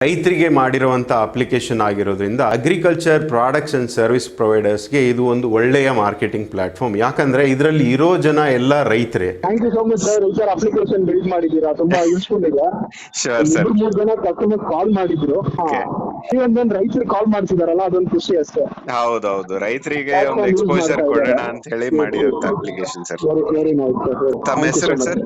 ರೈತರಿಗೆ ಮಾಡಿರುವಂಥ ಅಪ್ಲಿಕೇಶನ್ ಆಗಿರೋದ್ರಿಂದ ಅಗ್ರಿಕಲ್ಚರ್ ಪ್ರಾಡಕ್ಟ್ಸ್ ಆ್ಯಂಡ್ ಸರ್ವಿಸ್ ಪ್ರೊವೈಡರ್ಸ್ಗೆ ಇದು ಒಂದು ಒಳ್ಳೆಯ ಮಾರ್ಕೆಟಿಂಗ್ ಪ್ಲಾಟ್ಫಾರ್ಮ್ ಯಾಕಂದ್ರೆ ಇದರಲ್ಲಿ ಇರೋ ಜನ ಎಲ್ಲ ರೈತರೇ. Thank you so much sir ಈ ಸರ್ ಅಪ್ಲಿಕೇಶನ್ ಬಿಲ್ಡ್ ಮಾಡಿದ್ದೀರಾ? ತುಂಬಾ ಯೂಸ್ಫುಲ್ ಇದೆ. ಶೋರ್ ಸರ್ ಇಬ್ರು ಮೂರ್ ಜನ ಕಸ್ಟಮರ್ ಕಾಲ್ ಮಾಡಿದ್ರು. Okay. ನೀವೊಂದೊಂದು ರೈತರು ಕಾಲ್ ಮಾಡ್ತಿದಾರಲ್ಲ ಅದೊಂದು ಖುಷಿ ಅಷ್ಟೇ. ಹೌದೌದು. ರೈತರಿಗೆ ಒಂದು ಎಕ್ಸ್ಪೋಜರ್ ಕೊಡೋಣ ಅಂತ ಹೇಳಿ ಮಾಡಿರುವಂತ ಅಪ್ಲಿಕೇಶನ್ ಸರ್ ವೆರಿ ನೈಸ್ ತಮ್ಮ ಹೆಸರು ಸರ್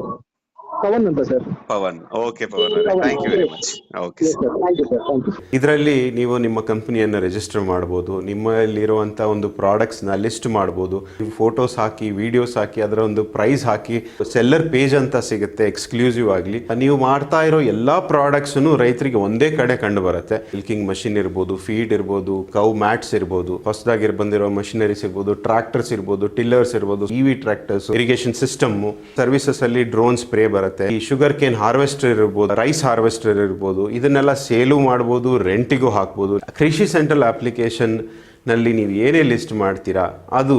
ಪವನ್ ಅಂತ sir. Pavan. Okay Pavan thank you very much okay sir thank you sir thank you ಇದರಲ್ಲಿ ನೀವು ನಿಮ್ಮ ಕಂಪನಿಯನ್ನು ರಿಜಿಸ್ಟರ್ ಮಾಡ್ಬೋದು ನಿಮ್ಮಲ್ಲಿರುವಂಥ ಒಂದು ಪ್ರಾಡಕ್ಟ್ಸ್ನ ಲಿಸ್ಟ್ ಮಾಡ್ಬೋದು ಫೋಟೋಸ್ ಹಾಕಿ ವಿಡಿಯೋಸ್ ಹಾಕಿ ಅದರ ಒಂದು ಪ್ರೈಸ್ ಹಾಕಿ ಸೆಲ್ಲರ್ ಪೇಜ್ ಅಂತ ಸಿಗುತ್ತೆ ಎಕ್ಸ್ಕ್ಲೂಸಿವ್ ಆಗಲಿ. ನೀವು ಮಾಡ್ತಾ ಇರೋ ಎಲ್ಲ ಪ್ರಾಡಕ್ಟ್ಸನ್ನು ರೈತರಿಗೆ ಒಂದೇ ಕಡೆ ಕಂಡು ಬರುತ್ತೆ ಮಿಲ್ಕಿಂಗ್ ಮಷಿನ್ ಇರ್ಬೋದು ಫೀಡ್ ಇರ್ಬೋದು ಕೌ ಮ್ಯಾಟ್ಸ್ ಇರ್ಬೋದು ಹೊಸದಾಗಿ ಬಂದಿರೋ ಮಷಿನರೀಸ್ ಇರ್ಬೋದು ಟ್ರಾಕ್ಟರ್ಸ್ ಇರ್ಬೋದು ಟಿಲ್ಲರ್ಸ್ ಇರ್ಬೋದು E V tractors irrigation system services ಅಲ್ಲಿ ಡ್ರೋನ್ ಸ್ಪ್ರೇ ಬರುತ್ತೆ. ಈ ಶುಗರ್ ಕೇನ್ ಹಾರ್ವೆಸ್ಟರ್ ಇರ್ಬೋದು ರೈಸ್ ಹಾರ್ವೆಸ್ಟರ್ ಇರ್ಬೋದು, ಇದನ್ನೆಲ್ಲ ಸೇಲು ಮಾಡ್ಬೋದು ರೆಂಟಿಗೂ ಹಾಕ್ಬೋದು. ಕೃಷಿ ಸೆಂಟ್ರಲ್ ಅಪ್ಲಿಕೇಶನ್ ನಲ್ಲಿ ನೀವು ಏನೇ ಲಿಸ್ಟ್ ಮಾಡ್ತೀರಾ, ಅದು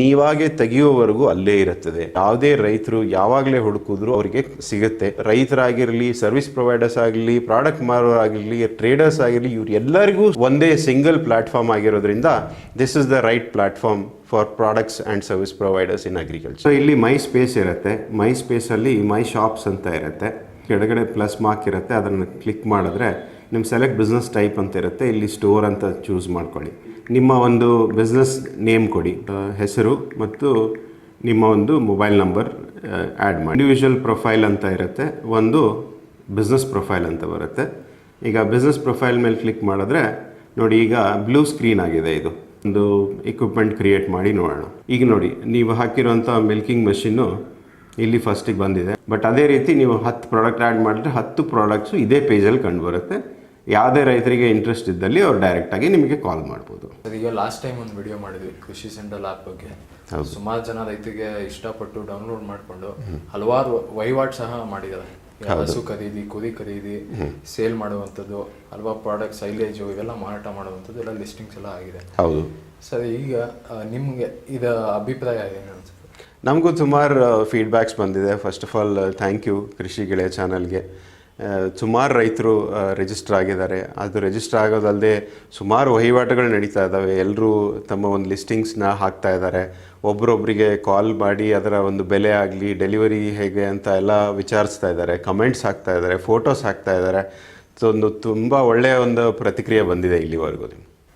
ನೀವಾಗೆ ತೆಗೆಯುವವರೆಗೂ ಅಲ್ಲೇ ಇರುತ್ತದೆ. ಯಾವುದೇ ರೈತರು ಯಾವಾಗಲೇ ಹುಡುಕಿದ್ರು ಅವರಿಗೆ ಸಿಗುತ್ತೆ. ರೈತರಾಗಿರಲಿ ಸರ್ವಿಸ್ ಪ್ರೊವೈಡರ್ಸ್ ಆಗಿರಲಿ ಪ್ರಾಡಕ್ಟ್ ಮಾರೋರಾಗಿರಲಿ ಟ್ರೇಡರ್ಸ್ ಆಗಿರಲಿ, ಇವ್ರು ಎಲ್ಲರಿಗೂ ಒಂದೇ ಸಿಂಗಲ್ ಪ್ಲಾಟ್ಫಾರ್ಮ್ ಆಗಿರೋದ್ರಿಂದ this is the right platform for products and service providers in agriculture so ಇಲ್ಲಿ ಮೈ ಸ್ಪೇಸ್ ಇರುತ್ತೆ. ಮೈ ಸ್ಪೇಸಲ್ಲಿ ಮೈ ಶಾಪ್ಸ್ ಅಂತ ಇರುತ್ತೆ. ಕೆಳಗಡೆ ಪ್ಲಸ್ ಮಾರ್ಕ್ ಇರುತ್ತೆ. ಅದನ್ನು ಕ್ಲಿಕ್ ಮಾಡಿದ್ರೆ ನಿಮ್ಮ ಸೆಲೆಕ್ಟ್ ಬಿಸ್ನೆಸ್ ಟೈಪ್ ಅಂತ ಇರುತ್ತೆ, ಇಲ್ಲಿ ಸ್ಟೋರ್ ಅಂತ ಚೂಸ್ ಮಾಡ್ಕೊಳ್ಳಿ. ನಿಮ್ಮ ಒಂದು ಬಿಸ್ನೆಸ್ ನೇಮ್ ಕೊಡಿ ಹೆಸರು ಮತ್ತು ನಿಮ್ಮ ಒಂದು ಮೊಬೈಲ್ ನಂಬರ್ ಆ್ಯಡ್ ಮಾಡಿ. ಇಂಡಿವಿಜುವಲ್ ಪ್ರೊಫೈಲ್ ಅಂತ ಇರುತ್ತೆ, ಒಂದು ಬಿಸ್ನೆಸ್ ಪ್ರೊಫೈಲ್ ಅಂತ ಬರುತ್ತೆ. ಈಗ ಬಿಸ್ನೆಸ್ ಪ್ರೊಫೈಲ್ ಮೇಲೆ ಕ್ಲಿಕ್ ಮಾಡಿದ್ರೆ, ನೋಡಿ ಈಗ ಬ್ಲೂ ಸ್ಕ್ರೀನ್ ಆಗಿದೆ ಇದು. ಒಂದು ಇಕ್ವಿಪ್ಮೆಂಟ್ ಕ್ರಿಯೇಟ್ ಮಾಡಿ ನೋಡೋಣ. ಈಗ ನೋಡಿ, ನೀವು ಹಾಕಿರುವಂಥ ಮಿಲ್ಕಿಂಗ್ ಮಷಿನ್ನು ಇಲ್ಲಿ ಫಸ್ಟಿಗೆ ಬಂದಿದೆ. ಬಟ್ ಅದೇ ರೀತಿ ನೀವು ಹತ್ತು ಪ್ರಾಡಕ್ಟ್ ಆ್ಯಡ್ ಮಾಡಿದ್ರೆ ಹತ್ತು ಪ್ರಾಡಕ್ಟ್ಸು ಇದೇ ಪೇಜಲ್ಲಿ ಕಂಡು ಬರುತ್ತೆ. ಯಾವುದೇ ರೈತರಿಗೆ ಇಂಟ್ರೆಸ್ಟ್ ಇದ್ದಲ್ಲಿ ಅವ್ರು ಡೈರೆಕ್ಟಾಗಿ ನಿಮಗೆ ಕಾಲ್ ಮಾಡ್ಬೋದು. ಸರ್ ಈಗ ಲಾಸ್ಟ್ ಟೈಮ್ ಒಂದು ವಿಡಿಯೋ ಮಾಡಿದ್ವಿ ಕೃಷಿ ಸೆಂಟ್ರಲ್ ಆ್ಯಪ್ ಬಗ್ಗೆ. ಸುಮಾರು ಜನ ರೈತರಿಗೆ ಇಷ್ಟಪಟ್ಟು ಡೌನ್ಲೋಡ್ ಮಾಡಿಕೊಂಡು ಹಲವಾರು ವಹಿವಾಟು ಸಹ ಮಾಡಿದ್ದಾರೆ. ಹಸು ಖರೀದಿ ಕುರಿ ಖರೀದಿ ಸೇಲ್ ಮಾಡುವಂಥದ್ದು ಹಲವಾರು ಪ್ರಾಡಕ್ಟ್ ಸೈಲೇಜು ಇವೆಲ್ಲ ಮಾರಾಟ ಮಾಡುವಂಥದ್ದು ಎಲ್ಲ ಲಿಸ್ಟಿಂಗ್ಸ್ ಎಲ್ಲ ಆಗಿದೆ. ಹೌದು. ಸರ್ ಈಗ ನಿಮಗೆ ನಿಮ್ಗೆ ಇದರ ಅಭಿಪ್ರಾಯ ಏನು ಅನ್ಸುತ್ತೆ? ನಮಗೂ ಸುಮಾರು ಫೀಡ್ಬ್ಯಾಕ್ಸ್ ಬಂದಿದೆ. First of all thank you Krishi Geleya ಚಾನಲ್ಗೆ ಸುಮಾರು ರೈತರು ರಿಜಿಸ್ಟರ್ ಆಗಿದ್ದಾರೆ. ಅದು ರಿಜಿಸ್ಟರ್ ಆಗೋದಲ್ಲದೆ ಸುಮಾರು ವಹಿವಾಟುಗಳು ನಡೀತಾ ಇದ್ದಾವೆ. ಎಲ್ಲರೂ ತಮ್ಮ ಒಂದು ಲಿಸ್ಟಿಂಗ್ಸ್ನ ಹಾಕ್ತಾ ಇದ್ದಾರೆ. ಒಬ್ರೊಬ್ರಿಗೆ ಕಾಲ್ ಮಾಡಿ ಅದರ ಒಂದು ಬೆಲೆ ಆಗಲಿ ಡೆಲಿವರಿ ಹೇಗೆ ಅಂತ ಎಲ್ಲ ವಿಚಾರಿಸ್ತಾ ಇದ್ದಾರೆ. ಕಮೆಂಟ್ಸ್ ಹಾಕ್ತಾ ಇದ್ದಾರೆ ಫೋಟೋಸ್ ಹಾಕ್ತಾ ಇದ್ದಾರೆ. ಸೊ ಒಂದು ತುಂಬ ಒಳ್ಳೆಯ ಒಂದು ಪ್ರತಿಕ್ರಿಯೆ ಬಂದಿದೆ ಇಲ್ಲಿವರೆಗೂ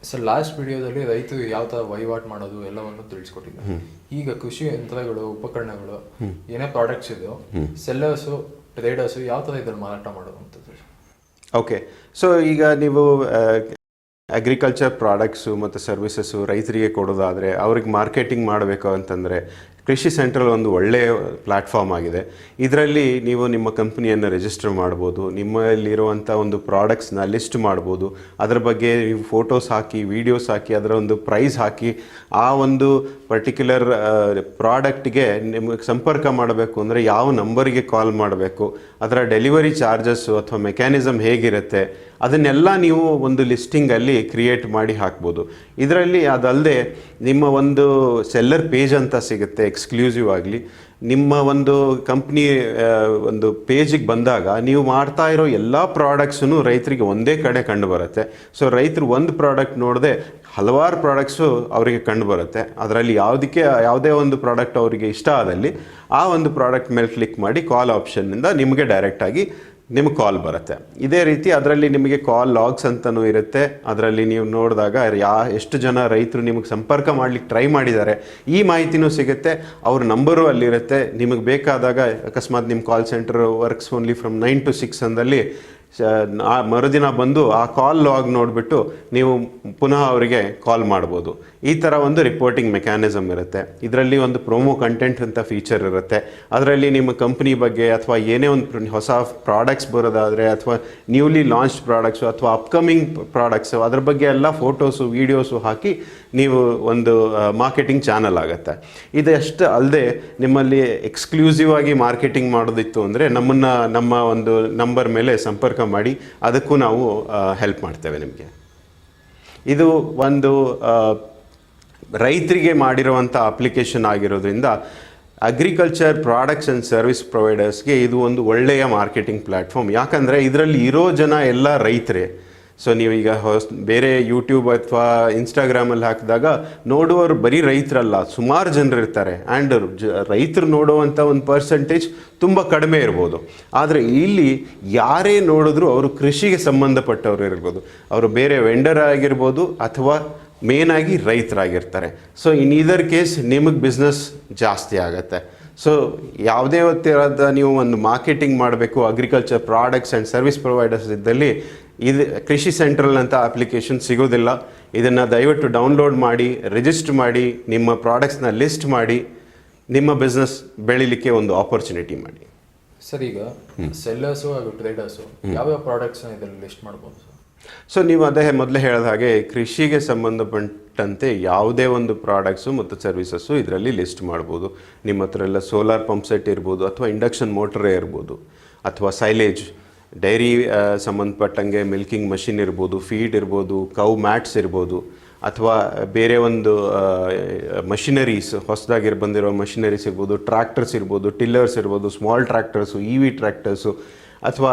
ಸರ್ ಲಾಸ್ಟ್ ವಿಡಿಯೋದಲ್ಲಿ ರೈತರು ಯಾವ ಥರ ವಹಿವಾಟು ಮಾಡೋದು ಎಲ್ಲವನ್ನು ತಿಳಿಸ್ಕೊಟ್ಟಿದ್ದಾರೆ. ಈಗ ಕೃಷಿ ಯಂತ್ರಗಳು ಉಪಕರಣಗಳು ಏನೇ ಪ್ರಾಡಕ್ಟ್ಸ್ ಇದೆಯೋ ಸೆಲ್ಲರ್ಸು ಟ್ರೇಡರ್ಸು ಯಾವ ಥರ ಇದನ್ನು ಮಾರಾಟ ಮಾಡುವಂಥದ್ದು? ಓಕೆ ಸೊ ಈಗ ನೀವು ಅಗ್ರಿಕಲ್ಚರ್ ಪ್ರಾಡಕ್ಟ್ಸು ಮತ್ತು ಸರ್ವಿಸಸ್ಸು ರೈತರಿಗೆ ಕೊಡೋದಾದರೆ, ಅವ್ರಿಗೆ ಮಾರ್ಕೆಟಿಂಗ್ ಮಾಡಬೇಕು ಅಂತಂದರೆ ಕೃಷಿ ಸೆಂಟ್ರಲ್ ಒಂದು ಒಳ್ಳೆಯ ಪ್ಲ್ಯಾಟ್ಫಾರ್ಮ್ ಆಗಿದೆ. ಇದರಲ್ಲಿ ನೀವು ನಿಮ್ಮ ಕಂಪ್ನಿಯನ್ನು ರಿಜಿಸ್ಟರ್ ಮಾಡ್ಬೋದು, ನಿಮ್ಮಲ್ಲಿರುವಂಥ ಒಂದು ಪ್ರಾಡಕ್ಟ್ಸ್ನ ಲಿಸ್ಟ್ ಮಾಡ್ಬೋದು, ಅದರ ಬಗ್ಗೆ ನೀವು ಫೋಟೋಸ್ ಹಾಕಿ, ವಿಡಿಯೋಸ್ ಹಾಕಿ, ಅದರ ಒಂದು ಪ್ರೈಸ್ ಹಾಕಿ, ಆ ಒಂದು ಪರ್ಟಿಕ್ಯುಲರ್ ಪ್ರಾಡಕ್ಟ್ಗೆ ನಿಮಗೆ ಸಂಪರ್ಕ ಮಾಡಬೇಕು ಅಂದರೆ ಯಾವ ನಂಬರಿಗೆ ಕಾಲ್ ಮಾಡಬೇಕು, ಅದರ ಡೆಲಿವರಿ ಚಾರ್ಜಸ್ಸು ಅಥವಾ ಮೆಕ್ಯಾನಿಸಮ್ ಹೇಗಿರುತ್ತೆ ಅದನ್ನೆಲ್ಲ ನೀವು ಒಂದು ಲಿಸ್ಟಿಂಗಲ್ಲಿ ಕ್ರಿಯೇಟ್ ಮಾಡಿ ಹಾಕ್ಬೋದು. ಇದರಲ್ಲಿ ಅದಲ್ಲದೆ ನಿಮ್ಮ ಒಂದು ಸೆಲ್ಲರ್ ಪೇಜ್ ಅಂತ ಸಿಗುತ್ತೆ, ಎಕ್ಸ್ಕ್ಲೂಸಿವ್ ಆಗಲಿ. ನಿಮ್ಮ ಒಂದು ಕಂಪ್ನಿ ಒಂದು ಪೇಜಿಗೆ ಬಂದಾಗ ನೀವು ಮಾಡ್ತಾ ಇರೋ ಎಲ್ಲ ಪ್ರಾಡಕ್ಟ್ಸೂ ರೈತರಿಗೆ ಒಂದೇ ಕಡೆ ಕಂಡು ಬರುತ್ತೆ ಸೊ, ರೈತರು ಒಂದು ಪ್ರಾಡಕ್ಟ್ ನೋಡದೆ ಹಲವಾರು ಪ್ರಾಡಕ್ಟ್ಸು ಅವರಿಗೆ ಕಂಡು ಬರುತ್ತೆ ಅದರಲ್ಲಿ ಯಾವುದಕ್ಕೆ, ಯಾವುದೇ ಒಂದು ಪ್ರಾಡಕ್ಟ್ ಅವರಿಗೆ ಇಷ್ಟ ಆದಲ್ಲಿ ಆ ಒಂದು ಪ್ರಾಡಕ್ಟ್ ಮೇಲೆ ಕ್ಲಿಕ್ ಮಾಡಿ ಕಾಲ್ ಆಪ್ಷನ್ನಿಂದ ನಿಮಗೆ ಡೈರೆಕ್ಟಾಗಿ ನಿಮಗೆ ಕಾಲ್ ಬರುತ್ತೆ. ಇದೇ ರೀತಿ ಅದರಲ್ಲಿ ನಿಮಗೆ ಕಾಲ್ ಲಾಗ್ಸ್ ಅಂತಲೂ ಇರುತ್ತೆ. ಅದರಲ್ಲಿ ನೀವು ನೋಡಿದಾಗ ಯಾ, ಎಷ್ಟು ಜನ ರೈತರು ನಿಮಗೆ ಸಂಪರ್ಕ ಮಾಡಲಿಕ್ಕೆ ಟ್ರೈ ಮಾಡಿದ್ದಾರೆ ಈ ಮಾಹಿತಿನೂ ಸಿಗುತ್ತೆ. ಅವ್ರ ನಂಬರು ಅಲ್ಲಿರುತ್ತೆ. ನಿಮಗೆ ಬೇಕಾದಾಗ ಅಕಸ್ಮಾತ್ ನಿಮ್ಮ call center works only from nine to six ಅಂದಲ್ಲಿ ಮರುದಿನ ಬಂದು ಆ ಕಾಲ್ ಲಾಗ್ ನೋಡಿಬಿಟ್ಟು ನೀವು ಪುನಃ ಅವರಿಗೆ ಕಾಲ್ ಮಾಡ್ಬೋದು. ಈ ಥರ ಒಂದು ರಿಪೋರ್ಟಿಂಗ್ ಮೆಕ್ಯಾನಿಸಮ್ ಇರುತ್ತೆ. ಇದರಲ್ಲಿ ಒಂದು ಪ್ರೋಮೋ ಕಂಟೆಂಟ್ ಅಂತ ಫೀಚರ್ ಇರುತ್ತೆ. ಅದರಲ್ಲಿ ನಿಮ್ಮ ಕಂಪ್ನಿ ಬಗ್ಗೆ ಅಥವಾ ಏನೇ ಒಂದು ಹೊಸ ಪ್ರಾಡಕ್ಟ್ಸ್ ಬರೋದಾದರೆ ಅಥವಾ ನ್ಯೂಲಿ ಲಾಂಚ್ ಪ್ರಾಡಕ್ಟ್ಸು ಅಥವಾ ಅಪ್ಕಮಿಂಗ್ ಪ್ರಾಡಕ್ಟ್ಸು ಅದ್ರ ಬಗ್ಗೆ ಎಲ್ಲ ಫೋಟೋಸು ವೀಡಿಯೋಸು ಹಾಕಿ ನೀವು ಒಂದು ಮಾರ್ಕೆಟಿಂಗ್ ಚಾನಲ್ ಆಗುತ್ತೆ. ಇದಷ್ಟು ಅಲ್ಲದೆ ನಿಮ್ಮಲ್ಲಿ ಎಕ್ಸ್ಕ್ಲೂಸಿವ್ ಆಗಿ ಮಾರ್ಕೆಟಿಂಗ್ ಮಾಡೋದಿತ್ತು ಅಂದರೆ ನಮ್ಮನ್ನು, ನಮ್ಮ ಒಂದು ನಂಬರ್ ಮೇಲೆ ಸಂಪರ್ಕ ಮಾಡಿ ಅದಕ್ಕೂ ನಾವು ಹೆಲ್ಪ್ ಮಾಡ್ತೇವೆ ನಿಮಗೆ. ಇದು ಒಂದು ರೈತರಿಗೆ ಮಾಡಿರುವಂಥ ಅಪ್ಲಿಕೇಶನ್ ಆಗಿರೋದ್ರಿಂದ ಅಗ್ರಿಕಲ್ಚರ್ ಪ್ರಾಡಕ್ಟ್ಸ್ ಆ್ಯಂಡ್ ಸರ್ವಿಸ್ ಪ್ರೊವೈಡರ್ಸ್ಗೆ ಇದು ಒಂದು ಒಳ್ಳೆಯ ಮಾರ್ಕೆಟಿಂಗ್ ಪ್ಲ್ಯಾಟ್ಫಾರ್ಮ್ ಯಾಕಂದರೆ ಇದರಲ್ಲಿ ಇರೋ ಜನ ಎಲ್ಲ ರೈತರೇ. ಸೊ ನೀವೀಗ ಹೊಸ, ಬೇರೆ ಯೂಟ್ಯೂಬ್ ಅಥವಾ ಇನ್ಸ್ಟಾಗ್ರಾಮಲ್ಲಿ ಹಾಕಿದಾಗ ನೋಡುವವರು ಬರೀ ರೈತರಲ್ಲ, ಸುಮಾರು ಜನರಿರ್ತಾರೆ ಆ್ಯಂಡ್ ಜ, ರೈತರು ನೋಡುವಂಥ ಒಂದು ಪರ್ಸೆಂಟೇಜ್ ತುಂಬ ಕಡಿಮೆ ಇರ್ಬೋದು. ಆದರೆ ಇಲ್ಲಿ ಯಾರೇ ನೋಡಿದ್ರು ಅವರು ಕೃಷಿಗೆ ಸಂಬಂಧಪಟ್ಟವರು ಇರ್ಬೋದು. ಅವರು ಬೇರೆ ವೆಂಡರ್ ಆಗಿರ್ಬೋದು ಅಥವಾ ಮೇನ್ ಆಗಿ ರೈತರಾಗಿರ್ತಾರೆ. ಸೊ ಇನ್ ಇದರ್ ಕೇಸ್ ನಿಮಗೆ ಬಿಸ್ನೆಸ್ ಜಾಸ್ತಿ ಆಗುತ್ತೆ. ಸೊ ಯಾವುದೇ ಹೊತ್ತಿರದ ನೀವು ಒಂದು ಮಾರ್ಕೆಟಿಂಗ್ ಮಾಡಬೇಕು agriculture products and service providers ಇದ್ದಲ್ಲಿ ಇದು ಕೃಷಿ ಸೆಂಟ್ರಲ್ ಅಂತ ಅಪ್ಲಿಕೇಶನ್ ಸಿಗೋದಿಲ್ಲ. ಇದನ್ನು ದಯವಿಟ್ಟು ಡೌನ್ಲೋಡ್ ಮಾಡಿ ರಿಜಿಸ್ಟರ್ ಮಾಡಿ ನಿಮ್ಮ ಪ್ರಾಡಕ್ಟ್ಸ್ನ ಲಿಸ್ಟ್ ಮಾಡಿ ನಿಮ್ಮ ಬಿಸ್ನೆಸ್ ಬೆಳಿಲಿಕ್ಕೆ ಒಂದು ಆಪರ್ಚುನಿಟಿ ಮಾಡಿ. ಸರ್ ಈಗ ಸೆಲ್ಲರ್ಸು ಹಾಗೂ ಟ್ರೇಡರ್ಸು ಯಾವ್ಯಾವ ಪ್ರಾಡಕ್ಟ್ಸ್ನ ಇದರಲ್ಲಿ ಲಿಸ್ಟ್ ಮಾಡ್ಬೋದು? ಸೊ ನೀವು ಅದೇ ಮೊದಲೇ ಹೇಳಿದ ಹಾಗೆ ಕೃಷಿಗೆ ಸಂಬಂಧಪಟ್ಟಂತೆ ಯಾವುದೇ ಒಂದು ಪ್ರಾಡಕ್ಟ್ಸು ಮತ್ತು ಸರ್ವಿಸಸ್ಸು ಇದರಲ್ಲಿ ಲಿಸ್ಟ್ ಮಾಡ್ಬೋದು. ನಿಮ್ಮ ಹತ್ರ ಎಲ್ಲ ಸೋಲಾರ್ ಪಂಪ್ ಸೆಟ್ ಇರ್ಬೋದು ಅಥವಾ ಇಂಡಕ್ಷನ್ ಮೋಟ್ರೇ ಇರ್ಬೋದು ಅಥವಾ ಸೈಲೇಜ್ ಡೈರಿ ಸಂಬಂಧಪಟ್ಟಂಗೆ ಮಿಲ್ಕಿಂಗ್ ಮಷಿನ್ ಇರ್ಬೋದು ಫೀಡ್ ಇರ್ಬೋದು ಕೌ ಮ್ಯಾಟ್ಸ್ ಇರ್ಬೋದು ಅಥವಾ ಬೇರೆ ಒಂದು ಮಷಿನರೀಸ್ ಹೊಸದಾಗಿ ಬಂದಿರೋ ಮಷಿನರೀಸ್ ಇರ್ಬೋದು ಟ್ರ್ಯಾಕ್ಟರ್ಸ್ ಇರ್ಬೋದು ಟಿಲ್ಲರ್ಸ್ ಇರ್ಬೋದು small tractors E V tractors ಅಥವಾ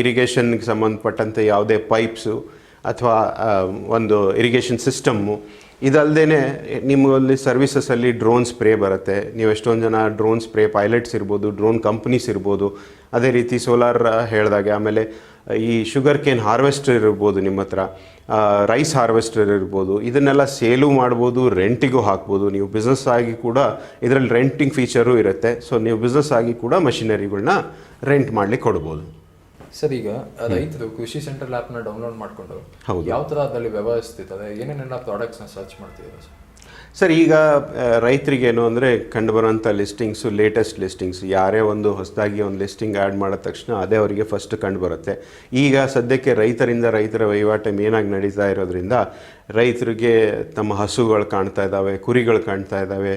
ಇರಿಗೇಷನ್ಗೆ ಸಂಬಂಧಪಟ್ಟಂತೆ ಯಾವುದೇ ಪೈಪ್ಸು ಅಥವಾ ಒಂದು ಇರಿಗೇಷನ್ ಸಿಸ್ಟಮ್ಮು ಇದಲ್ಲದೆ ನಿಮ್ಮಲ್ಲಿ ಸರ್ವಿಸಸಲ್ಲಿ ಡ್ರೋನ್ ಸ್ಪ್ರೇ ಬರುತ್ತೆ. ನೀವು ಎಷ್ಟೊಂದು ಜನ ಡ್ರೋನ್ ಸ್ಪ್ರೇ ಪೈಲಟ್ಸ್ ಇರ್ಬೋದು ಡ್ರೋನ್ ಕಂಪ್ನೀಸ್ ಇರ್ಬೋದು, ಅದೇ ರೀತಿ ಸೋಲಾರ್ ಹೇಳಿದಾಗೆ. ಆಮೇಲೆ ಈ ಶುಗರ್ ಕೇನ್ ಹಾರ್ವೆಸ್ಟರ್ ಇರ್ಬೋದು ನಿಮ್ಮ ಹತ್ರ ರೈಸ್ ಹಾರ್ವೆಸ್ಟರ್ ಇರ್ಬೋದು ಇದನ್ನೆಲ್ಲ ಸೇಲು ಮಾಡ್ಬೋದು ರೆಂಟಿಗೂ ಹಾಕ್ಬೋದು. ನೀವು ಬಿಸ್ನೆಸ್ ಆಗಿ ಕೂಡ ಇದರಲ್ಲಿ ರೆಂಟಿಂಗ್ ಫೀಚರು ಇರುತ್ತೆ. ಸೊ ನೀವು ಬಿಸ್ನೆಸ್ ಆಗಿ ಕೂಡ ಮಷಿನರಿಗಳನ್ನ ರೆಂಟ್ ಮಾಡ್ಲಿಕ್ಕೆ ಕೊಡ್ಬೋದು. ಸರ್ ಈಗ ರೈತರು ಕೃಷಿ ಸೆಂಟ್ರಲ್ ಆ್ಯಪ್ನ ಡೌನ್ಲೋಡ್ ಮಾಡಿಕೊಂಡು ಹೌದು. ಯಾವ ಥರ ಅದರಲ್ಲಿ ವ್ಯವಸ್ಥಿತದೆ ಏನೇನೆಲ್ಲ ಪ್ರಾಡಕ್ಟ್ಸ್ನ ಸರ್ಚ್ ಮಾಡ್ತಿದ್ದಾರೆ ಸರ್? ಸರ್, ಈಗ ರೈತರಿಗೇನು ಅಂದರೆ ಕಂಡುಬರೋಂಥ ಲಿಸ್ಟಿಂಗ್ಸು ಲೇಟೆಸ್ಟ್ ಲಿಸ್ಟಿಂಗ್ಸ್ ಯಾರೇ ಒಂದು ಹೊಸದಾಗಿ ಒಂದು ಲಿಸ್ಟಿಂಗ್ ಆ್ಯಡ್ ಮಾಡಿದ ತಕ್ಷಣ ಅದೇ ಅವರಿಗೆ ಫಸ್ಟ್ ಕಂಡುಬರುತ್ತೆ. ಈಗ ಸದ್ಯಕ್ಕೆ ರೈತರಿಂದ ರೈತರ ವಹಿವಾಟು ಮೇನಾಗಿ ನಡೀತಾ ಇರೋದ್ರಿಂದ ರೈತರಿಗೆ ತಮ್ಮ ಹಸುಗಳು ಕಾಣ್ತಾ ಇದ್ದಾವೆ, ಕುರಿಗಳು ಕಾಣ್ತಾ ಇದ್ದಾವೆ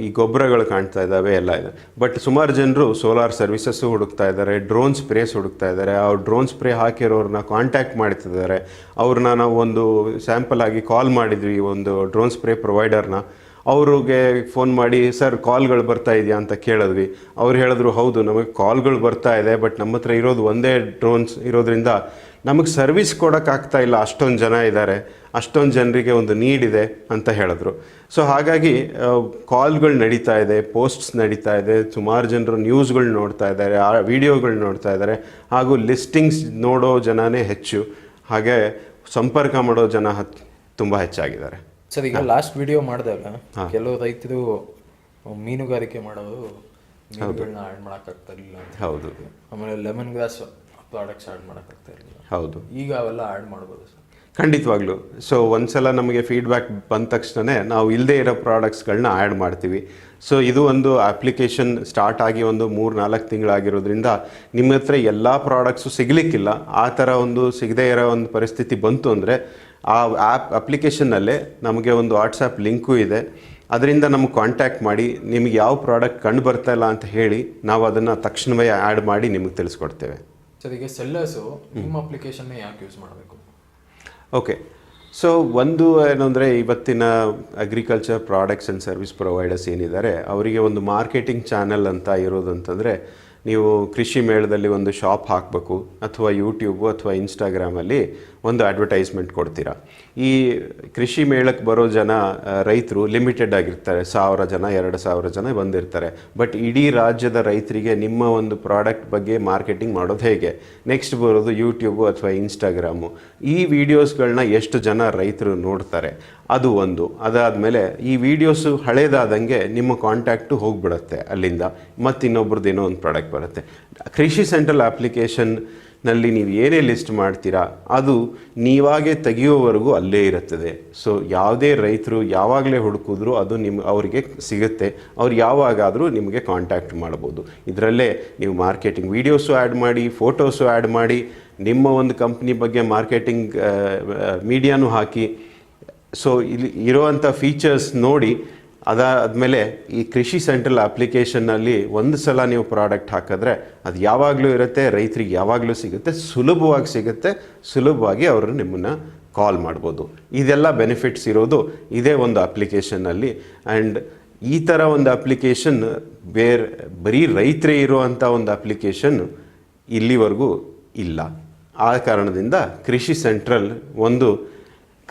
ಈ ಗೊಬ್ಬರಗಳು ಕಾಣ್ತಾ ಇದ್ದಾವೆ, ಎಲ್ಲ ಇದೆ. ಬಟ್ ಸುಮಾರು ಜನರು ಸೋಲಾರ್ ಸರ್ವಿಸಸ್ಸು ಹುಡುಕ್ತಾ ಇದ್ದಾರೆ ಡ್ರೋನ್ ಸ್ಪ್ರೇಸ್ ಹುಡುಕ್ತಾ ಇದ್ದಾರೆ. ಅವ್ರು ಡ್ರೋನ್ ಸ್ಪ್ರೇ ಹಾಕಿರೋರನ್ನ ಕಾಂಟ್ಯಾಕ್ಟ್ ಮಾಡ್ತಿದ್ದಾರೆ. ಅವ್ರನ್ನ ನಾವು ಒಂದು ಸ್ಯಾಂಪಲ್ ಆಗಿ ಕಾಲ್ ಮಾಡಿದ್ವಿ ಒಂದು ಡ್ರೋನ್ ಸ್ಪ್ರೇ ಪ್ರೊವೈಡರ್ನ ಅವ್ರಿಗೆ ಫೋನ್ ಮಾಡಿ ಸರ್ ಕಾಲ್ಗಳು ಬರ್ತಾ ಇದೆಯಾ? ಅಂತ ಕೇಳಿದ್ವಿ. ಅವ್ರು ಹೇಳಿದ್ರು, ಹೌದು, ನಮಗೆ ಕಾಲ್ಗಳು ಬರ್ತಾ ಇದೆ ಬಟ್ ನಮ್ಮ ಹತ್ರ ಇರೋದು ಒಂದೇ ಡ್ರೋನ್ಸ್ ಇರೋದ್ರಿಂದ ನಮಗೆ ಸರ್ವಿಸ್ ಕೊಡೋಕ್ಕಾಗ್ತಾ ಇಲ್ಲ. ಅಷ್ಟೊಂದು ಜನ ಇದ್ದಾರೆ. ಅಷ್ಟೊಂದು ಜನರಿಗೆ ಒಂದು ನೀಡ್ ಇದೆ, ಅಂತ ಹೇಳಿದ್ರು. ಸೊ ಹಾಗಾಗಿ ಕಾಲ್ಗಳು ನಡೀತಾ ಇದೆ ಪೋಸ್ಟ್ಸ್ ನಡೀತಾ ಇದೆ, ಸುಮಾರು ಜನರು ನ್ಯೂಸ್ಗಳು ನೋಡ್ತಾ ಇದ್ದಾರೆ, ಆ ವಿಡಿಯೋಗಳು ನೋಡ್ತಾ ಇದ್ದಾರೆ, ಹಾಗೂ ಲಿಸ್ಟಿಂಗ್ಸ್ ನೋಡೋ ಜನನೇ ಹೆಚ್ಚು. ಹಾಗೆ ಸಂಪರ್ಕ ಮಾಡೋ ಜನ ತುಂಬ ಹೆಚ್ಚಾಗಿದ್ದಾರೆ. ಸರ್ ಈಗ ಲಾಸ್ಟ್ ವಿಡಿಯೋ ಮಾಡಿದಾಗ ಕೆಲವು ರೈತರು ಮೀನುಗಾರಿಕೆ ಮಾಡೋದು ಮೀನುಗಳನ್ನ ಆಡ್ ಮಾಡೋಕ್ಕಾಗ್ತಾ ಇರಲಿಲ್ಲ ಅಂತ ಹೌದು. ಆಮೇಲೆ ಲೆಮನ್ ಗ್ರಾಸ್ ಪ್ರಾಡಕ್ಟ್ಸ್ ಆಡ್ ಮಾಡೋಕ್ಕಾಗ್ತಾ ಇರಲಿಲ್ಲ ಹೌದು. ಈಗ ಅವೆಲ್ಲ ಆಡ್ ಮಾಡ್ಬೋದು ಸರ್. ಖಂಡಿತವಾಗ್ಲೂ. ಸೊ ಒಂದ್ಸಲ ನಮಗೆ ಫೀಡ್ಬ್ಯಾಕ್ ಬಂದ ತಕ್ಷಣನೇ ನಾವು ಇಲ್ಲದೇ ಇರೋ ಪ್ರಾಡಕ್ಟ್ಸ್ಗಳನ್ನ ಆ್ಯಡ್ ಮಾಡ್ತೀವಿ. ಸೊ ಇದು ಒಂದು ಅಪ್ಲಿಕೇಶನ್ ಸ್ಟಾರ್ಟ್ ಆಗಿ ಒಂದು ಮೂರು ನಾಲ್ಕು ತಿಂಗಳಾಗಿರೋದ್ರಿಂದ ನಿಮ್ಮ ಹತ್ರ ಎಲ್ಲ ಪ್ರಾಡಕ್ಟ್ಸು ಸಿಗಲಿಕ್ಕಿಲ್ಲ. ಆ ಥರ ಒಂದು ಸಿಗದೇ ಇರೋ ಒಂದು ಪರಿಸ್ಥಿತಿ ಬಂತು ಅಂದರೆ ಆ ಆ್ಯಪ್ ಅಪ್ಲಿಕೇಶನ್ನಲ್ಲೇ ನಮಗೆ ಒಂದು ವಾಟ್ಸಪ್ ಲಿಂಕು ಇದೆ. ಅದರಿಂದ ನಮಗೆ ಕಾಂಟ್ಯಾಕ್ಟ್ ಮಾಡಿ ನಿಮಗೆ ಯಾವ ಪ್ರಾಡಕ್ಟ್ ಕಂಡು ಬರ್ತಾ ಇಲ್ಲ ಅಂತ ಹೇಳಿ ನಾವು ಅದನ್ನು ತಕ್ಷಣವೇ ಆ್ಯಡ್ ಮಾಡಿ ನಿಮಗೆ ತಿಳಿಸ್ಕೊಡ್ತೇವೆ. ಸರ್ ಈಗ ಸೆಲ್ಲರ್ಸು ನಿಮ್ಮ ಅಪ್ಲಿಕೇಶನ್ನೇ ಯಾಕೆ ಯೂಸ್ ಮಾಡಬೇಕು? ಓಕೆ ಸೊ ಒಂದು ಏನು ಅಂದರೆ ಇವತ್ತಿನ agriculture products and service providers ಏನಿದ್ದಾರೆ ಅವರಿಗೆ ಒಂದು ಮಾರ್ಕೆಟಿಂಗ್ ಚಾನಲ್ ಅಂತ ಇರೋದಂತಂದರೆ ನೀವು ಕೃಷಿ ಮೇಳದಲ್ಲಿ ಒಂದು ಶಾಪ್ ಹಾಕಬೇಕು ಅಥವಾ ಯೂಟ್ಯೂಬು ಅಥವಾ ಇನ್ಸ್ಟಾಗ್ರಾಮಲ್ಲಿ ಒಂದು ಅಡ್ವರ್ಟೈಸ್ಮೆಂಟ್ ಕೊಡ್ತೀರಾ. ಈ ಕೃಷಿ ಮೇಳಕ್ಕೆ ಬರೋ ಜನ ರೈತರು ಲಿಮಿಟೆಡ್ ಆಗಿರ್ತಾರೆ. ಸಾವಿರ ಜನ, ಎರಡು ಸಾವಿರ ಜನ ಬಂದಿರ್ತಾರೆ. ಬಟ್ ಇಡೀ ರಾಜ್ಯದ ರೈತರಿಗೆ ನಿಮ್ಮ ಒಂದು ಪ್ರಾಡಕ್ಟ್ ಬಗ್ಗೆ ಮಾರ್ಕೆಟಿಂಗ್ ಮಾಡೋದು ಹೇಗೆ? ನೆಕ್ಸ್ಟ್ ಬರೋದು ಯೂಟ್ಯೂಬು ಅಥವಾ ಇನ್ಸ್ಟಾಗ್ರಾಮು. ಈ ವಿಡಿಯೋಸ್ಗಳನ್ನ ಎಷ್ಟು ಜನ ರೈತರು ನೋಡ್ತಾರೆ? ಅದು ಒಂದು. ಅದಾದಮೇಲೆ ಈ ವಿಡಿಯೋಸು ಹಳೇದಾದಂಗೆ ನಿಮ್ಮ ಕಾಂಟ್ಯಾಕ್ಟು ಹೋಗ್ಬಿಡುತ್ತೆ ಅಲ್ಲಿಂದ. ಮತ್ತು ಇನ್ನೊಬ್ರದ್ದು ಏನೋ ಒಂದು ಪ್ರಾಡಕ್ಟ್. ಬರುತ್ತೆ. ಕೃಷಿ ಸೆಂಟ್ರಲ್ ಅಪ್ಲಿಕೇಶನ್ನಲ್ಲಿ ನೀವು ಏನೇ ಲಿಸ್ಟ್ ಮಾಡ್ತೀರಾ, ಅದು ನೀವಾಗೆ ತೆಗೆಯುವವರೆಗೂ ಅಲ್ಲೇ ಇರುತ್ತದೆ. ಸೊ ಯಾವುದೇ ರೈತರು ಯಾವಾಗಲೇ ಹುಡುಕಿದ್ರು ಅದು ನಿಮ್ಮ ಅವರಿಗೆ ಸಿಗುತ್ತೆ. ಅವ್ರು ಯಾವಾಗಾದರೂ ನಿಮಗೆ ಕಾಂಟ್ಯಾಕ್ಟ್ ಮಾಡ್ಬೋದು. ಇದರಲ್ಲೇ ನೀವು ಮಾರ್ಕೆಟಿಂಗ್ ವೀಡಿಯೋಸು ಆ್ಯಡ್ ಮಾಡಿ ಫೋಟೋಸು ಆ್ಯಡ್ ಮಾಡಿ, ನಿಮ್ಮ ಒಂದು ಕಂಪ್ನಿ ಬಗ್ಗೆ ಮಾರ್ಕೆಟಿಂಗ್ ಮೀಡಿಯಾನು ಹಾಕಿ. ಸೊ ಇಲ್ಲಿ ಇರೋವಂಥ ಫೀಚರ್ಸ್ ನೋಡಿ ಅದಾದಮೇಲೆ ಈ ಕೃಷಿ ಸೆಂಟ್ರಲ್ ಅಪ್ಲಿಕೇಶನ್ನಲ್ಲಿ ಒಂದು ಸಲ ನೀವು ಪ್ರಾಡಕ್ಟ್ ಹಾಕಿದ್ರೆ ಅದು ಯಾವಾಗಲೂ ಇರುತ್ತೆ, ರೈತರಿಗೆ ಯಾವಾಗಲೂ ಸಿಗುತ್ತೆ, ಸುಲಭವಾಗಿ ಸಿಗುತ್ತೆ, ಸುಲಭವಾಗಿ ಅವರು ನಿಮ್ಮನ್ನು ಕಾಲ್ ಮಾಡ್ಬೋದು. ಇದೆಲ್ಲ ಬೆನಿಫಿಟ್ಸ್ ಇರೋದು ಇದೇ ಒಂದು ಅಪ್ಲಿಕೇಶನ್ನಲ್ಲಿ. ಆ್ಯಂಡ್ ಈ ಥರ ಒಂದು ಅಪ್ಲಿಕೇಶನ್ ಬೇರೆ, ಬರೀ ರೈತರೇ ಇರುವಂಥ ಒಂದು ಅಪ್ಲಿಕೇಶನ್ ಇಲ್ಲಿವರೆಗೂ ಇಲ್ಲ. ಆ ಕಾರಣದಿಂದ ಕೃಷಿ ಸೆಂಟ್ರಲ್ ಒಂದು